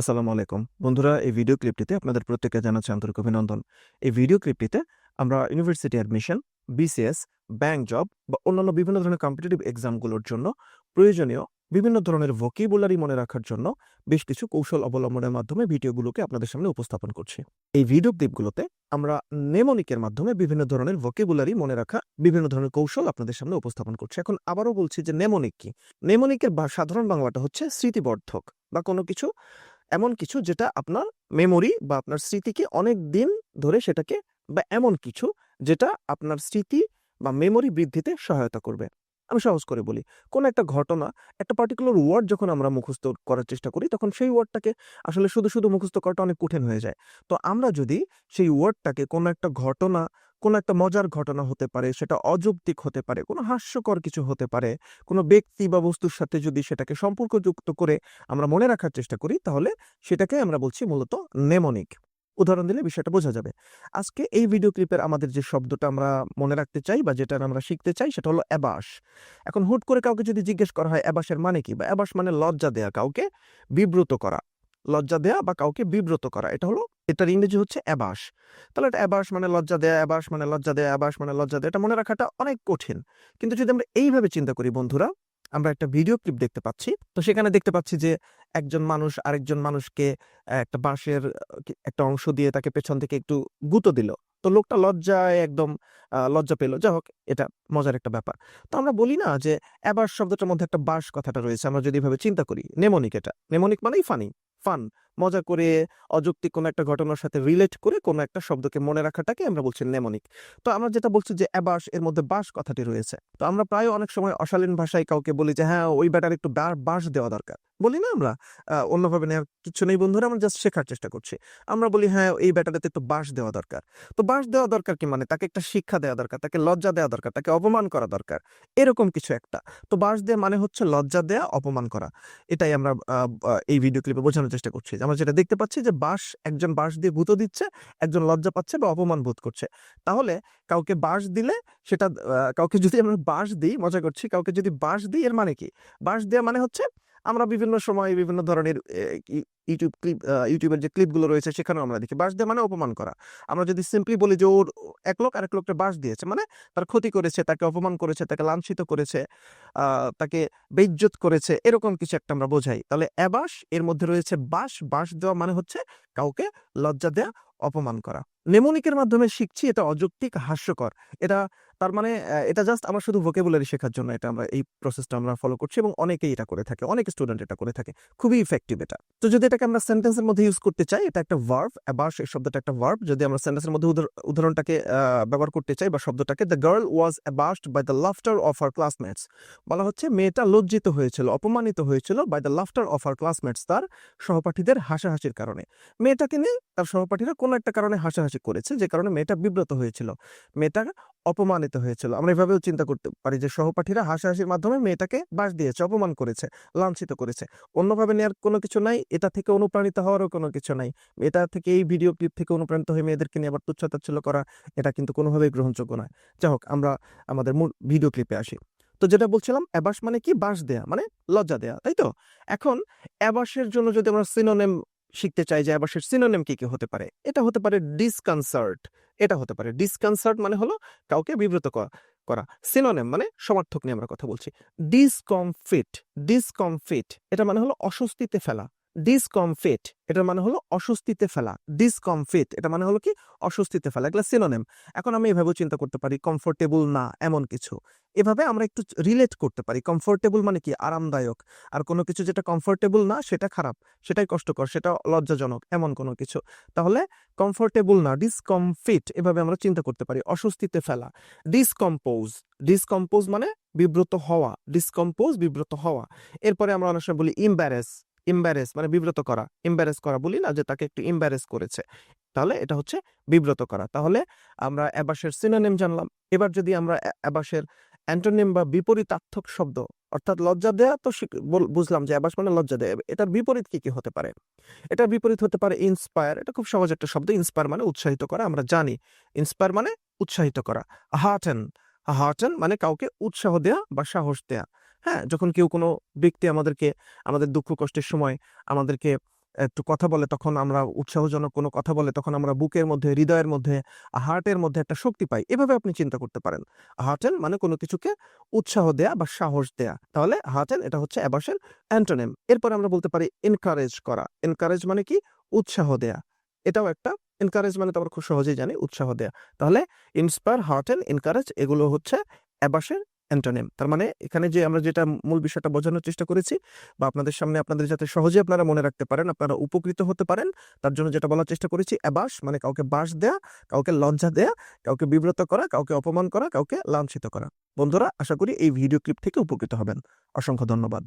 আসসালামু আলাইকুম। বন্ধুরা, এই ভিডিও ক্লিপটিতে আপনাদের প্রত্যেককে জানাচ্ছি আন্তরিক অভিনন্দন। এই ভিডিও ক্লিপটিতে আমরা university admission BCS bank job বা অন্যান্য বিভিন্ন ধরনের কম্পিটিটিভ এক্সামগুলোর জন্য প্রয়োজনীয় বিভিন্ন ধরনের ভোকেবুলারি মনে রাখার জন্য বেশ কিছু কৌশল অবলম্বনের মাধ্যমে ভিডিওগুলোকে আপনাদের সামনে উপস্থাপন করছি। এই ভিডিও ক্লিপগুলোতে আমরা নেমনিকের মাধ্যমে বিভিন্ন ধরনের ভোকেবুলারি মনে রাখা বিভিন্ন ধরনের কৌশল আপনাদের সামনে উপস্থাপন করছি। এখন আবারও বলছি যে নেমনিক কি? নেমনিকের সাধারণ বাংলাটা হচ্ছে স্মৃতিবর্ধক বা কোনো কিছু এমন কিছু যেটা আপনার মেমোরি বা আপনার স্মৃতিকে অনেক দিন ধরে সেটাকে বা এমন কিছু যেটা আপনার স্মৃতি বা মেমোরি বৃদ্ধিতে সহায়তা করবে। আমি সহজ করে বলি, কোন একটা ঘটনা, একটা পার্টিকুলার ওয়ার্ড যখন আমরা মুখস্থ করার চেষ্টা করি, তখন সেই ওয়ার্ডটাকে আসলে শুধু শুধু মুখস্থ করাটা অনেক কঠিন হয়ে যায়। তো আমরা যদি সেই ওয়ার্ডটাকে কোনো একটা ঘটনা কোনো একটা মজার ঘটনা হতে পারে, সেটা অযৌক্তিক হতে পারে, কোনো হাস্যকর কিছু হতে পারে, কোনো ব্যক্তি বা বস্তুর সাথে যদি সেটাকে সম্পর্কযুক্ত করে আমরা মনে রাখার চেষ্টা করি, তাহলে সেটাকে আমরা বলছি মূলত নেমনিক উদাহরণ দিলে বিষয়টা বোঝা যাবে। আজকে এই ভিডিও ক্লিপের আমাদের যে শব্দটা আমরা মনে রাখতে চাই বা যেটা আমরা শিখতে চাই, সেটা হলো অ্যাবাস এখন হুট করে কাউকে যদি জিজ্ঞেস করা হয় অ্যাবাসের মানে কি? বা অ্যাবাস মানে লজ্জা দেয়া কাউকে বিব্রত করা। লজ্জা দেয়া বা কাউকে বিব্রত করা, এটা হলো এটার ইংরেজি হচ্ছে অ্যাবাস। তাহলে এটা অ্যাবাস মানে লজ্জা দেয়া, অ্যাবাস মানে লজ্জা দেয়া, অ্যাবাস মানে লজ্জা দেয়া, এটা মনে রাখাটা অনেক কঠিন। কিন্তু যদি আমরা এইভাবে চিন্তা করি বন্ধুরা, আমরা একটা ভিডিও ক্লিপ দেখতে পাচ্ছি। তো সেখানে দেখতে পাচ্ছি যে একজন মানুষ আরেকজন মানুষকে একটা বাঁশের একটা অংশ দিয়ে তাকে পেছন থেকে একটু গুঁতো দিল। তো লোকটা লজ্জায় একদম লজ্জা পেল। যাই হোক, এটা মজার একটা ব্যাপার। তো আমরা বলি না যে অ্যাবাস শব্দটার মধ্যে একটা বাস কথাটা রয়েছে। আমরা যদি এভাবে চিন্তা করি, নেমনিক এটা। নেমনিক মানেই ফানি, ফান। মজা করে, অযৌক্তিক কোনো একটা ঘটনার সাথে রিলেট করে কোনো একটা শব্দকে মনে রাখাটাকে আমরা বলছি নেমনিক তো আমরা যেটা বলছি যে অ্যাবাস এর মধ্যে বাস কথাটি রয়েছে। তো আমরা প্রায় অনেক সময় অশালীন ভাষায় কাউকে বলি যে হ্যাঁ ওই ব্যাটার একটু বাস দেওয়া দরকার। বলি না আমরা? অন্যভাবে নেওয়ার কিছু নেই বন্ধুরা, আমরা জাস্ট শেখার চেষ্টা করছি। আমরা বলি হ্যাঁ এই ব্যাটারিতে একটু বাস দেওয়া দরকার। তো বাস দেওয়া দরকার কি মানে? তাকে একটা শিক্ষা দেওয়া দরকার, তাকে লজ্জা দেওয়া দরকার, তাকে অপমান করা দরকার। এরকম কিছু একটা। তো বাস দেওয়া মানে হচ্ছে লজ্জা দেয়া, অপমান করা। এটাই আমরা এই ভিডিও ক্লিপে বোঝানোর চেষ্টা করছি। আমরা যেটা দেখতে পাচ্ছি যে বাস একজন বাস দিয়ে ভূত দিচ্ছে, একজন লজ্জা পাচ্ছে বা অপমান বোধ করছে। তাহলে কাউকে বাস দিলে সেটা কাউকে যদি আমরা বাস দিই, মজা করছি, কাউকে যদি বাস দিই, এর মানে কি? বাস দেওয়া মানে হচ্ছে আমরা বিভিন্ন সময় বিভিন্ন ধরনের ইউটিউব ক্লিপ ইউটিউবের যে ক্লিপগুলো রয়েছে সেখানেও আমরা দেখি। বাস দেওয়া মানে অপমান করা। আমরা যদি সিম্পলি বলি যে ওর, এক লোক আরেক লোককে বাস দিয়েছে মানে তার ক্ষতি করেছে, তাকে অপমান করেছে, তাকে লাঞ্ছিত করেছে তাকে বেজ্জত করেছে, এরকম কিছু একটা আমরা বোঝাই। তাহলে অ্যাবাস এর মধ্যে রয়েছে বাস বাস দেওয়া মানে হচ্ছে কাউকে লজ্জা দেয়া, অপমান করা। নেমোনিকের মাধ্যমে শিখছি, এটা অযৌক্তিক, হাস্যকর। এটা তার মানে এটা জাস্ট আমার শুধু ভোকেবুলারি শেখার জন্য এটা আমরা, এই প্রসেসটা আমরা ফলো করছি এবং অনেকেই এটা করে থাকে, অনেক স্টুডেন্ট এটা করে থাকে। খুবই ইফেক্টিভ এটা। তো যদি এটাকে আমরা সেন্টেন্সের মধ্যে ইউজ করতে চাই, এটা একটা ভার্ব অ্যাবাস এই শব্দটা একটা ভার্ব যদি আমরা সেন্টেন্সের মধ্যে উদাহরণটাকে ব্যবহার করতে চাই বা শব্দটাকে the girl was abashed by the laughter of her classmates বলা হচ্ছে, মেয়েটা লজ্জিত হয়েছিল, অপমানিত হয়েছিল by the laughter of her classmates তার সহপাঠীদের হাসাহাসির কারণে। মেয়েটাকে নিয়ে তার সহপাঠীরা কোনো একটা কারণে হাসাহাসি করেছে যে কারণে মেয়েটা বিব্রত হয়েছিল। মেয়েটা অপমানিত হয়েছিল। আমরা এভাবেও চিন্তা করতে পারি যে সহপাঠীরা হাসাহাসির মাধ্যমে মেয়েটাকে বাস দিয়েছে, অপমান করেছে, লাঞ্ছিত করেছে। অন্যভাবে নেওয়ার কোনো কিছু নাই, এটা থেকে অনুপ্রাণিত হওয়ারও কোনো কিছু নাই। এটা থেকে এই ভিডিও ক্লিপ থেকে অনুপ্রাণিত হয়ে মেয়েদেরকে নিয়ে আবার তুচ্ছতাচ্ছল্য করা, এটা কিন্তু কোনোভাবেই গ্রহণযোগ্য নয়। যাই হোক, আমরা আমাদের মূল ভিডিও ক্লিপে আসি। তো যেটা বলছিলাম, অ্যাবাস মানে কি? বাস দেয়া মানে লজ্জা দেয়া, তাই তো? এখন অ্যাবাসের জন্য যদি আমরা সিনোনেম শিখতে চাই যে অ্যাবাসের সিনোনেম কি কি হতে পারে? এটা হতে পারে ডিসকনসার্ট এটা হতে পারে। ডিসকনসার্ট মানে হলো কাউকে বিব্রত করা। সিনোনেম মানে সমার্থক নিয়ে আমরা কথা বলছি। ডিসকমফিট ডিসকমফিট এটা মানে হলো অস্বস্তিতে ফেলা। ডিসকমফিট এটার মানে হলো অস্বস্তিতে ফেলা। ডিসকমফিট এটা মানে হলো কি? অস্বস্তিতে ফেলা, এগুলো সিনোনেম এখন আমি এভাবেও চিন্তা করতে পারি কমফোর্টেবল না, এমন কিছু। এভাবে আমরা একটু রিলেট করতে পারি। কমফোর্টেবল মানে কি? আরামদায়ক। আর কোনো কিছু যেটা কমফোর্টেবল না, সেটা খারাপ। সেটাই কষ্টকর, সেটা লজ্জাজনক, এমন কোনো কিছু। তাহলে কমফোর্টেবল না ডিসকমফিট এভাবে আমরা চিন্তা করতে পারি, অস্বস্তিতে ফেলা। ডিসকম্পোজ ডিসকম্পোজ মানে বিব্রত হওয়া। ডিসকম্পোজ বিব্রত হওয়া। এরপরে আমরা অনেক সময় বলি ইম্বারেস ইম্বারেস মানে বিব্রত করা ইম্বারেস করা বলি না যে তাকে একটু ইম্বারেস করেছে। তাহলে এটা হচ্ছে বিব্রত করা। তাহলে আমরা অ্যাবাসের সিনোনিম জানলাম। এবার যদি আমরা অ্যা- অ্যাবাসের অ্যান্টোনিম বা বিপরীতার্থক শব্দ, অর্থাৎ লজ্জা দেয়া তো বুঝলাম যে অ্যাবাস মানে লজ্জা দেয়া। এটার বিপরীত কি কি হতে পারে? এটার বিপরীত হতে পারে ইন্সপায়ার এটা খুব সহজ একটা শব্দ। ইন্সপায়ার মানে উৎসাহিত করা, আমরা জানি। ইন্সপায়ার মানে উৎসাহিত করা। হার্টেন হার্টেন মানে কাউকে উৎসাহ দেয়া বা সাহস দেয়া। হ্যাঁ? যখন কেউ কোনো ব্যক্তি আমাদেরকে, আমাদের দুঃখ কষ্টের সময় আমাদেরকে একটু কথা বলে, তখন আমরা উৎসাহজনক কোনো কথা বলে, তখন আমরা বুকের মধ্যে, হৃদয়ের মধ্যে হার্টের মধ্যে একটা শক্তি পাই। এভাবে আপনি চিন্তা করতে পারেন। হার্টেন মানে কোনো কিছুকে উৎসাহ দেয়া বা সাহস দেয়া। তাহলে হার্টেন এটা হচ্ছে অ্যাবাসের অ্যান্টোনেম এরপর আমরা বলতে পারি এনকারেজ করা। এনকারেজ মানে কি? উৎসাহ দেয়া। এটাও একটা এনকারেজ মানে তো আমরা খুব সহজেই জানি, উৎসাহ দেয়া। তাহলে ইন্সপায়ার হার্টেন এনকারেজ এগুলো হচ্ছে অ্যাবাসের অ্যান্টোনেম তার মানে এখানে যে আমরা যেটা মূল বিষয়টা বোঝানোর চেষ্টা করেছি বা আপনাদের সামনে আপনাদের যাতে সহজে আপনারা মনে রাখতে পারেন, আপনারা উপকৃত হতে পারেন, তার জন্য যেটা বলার চেষ্টা করেছি অ্যাবাস মানে কাউকে বাস দেয়া, কাউকে লজ্জা দেয়া, কাউকে বিব্রত করা, কাউকে অপমান করা, কাউকে লাঞ্ছিত করা। বন্ধুরা, আশা করি এই ভিডিও ক্লিপ থেকে উপকৃত হবেন। অসংখ্য ধন্যবাদ।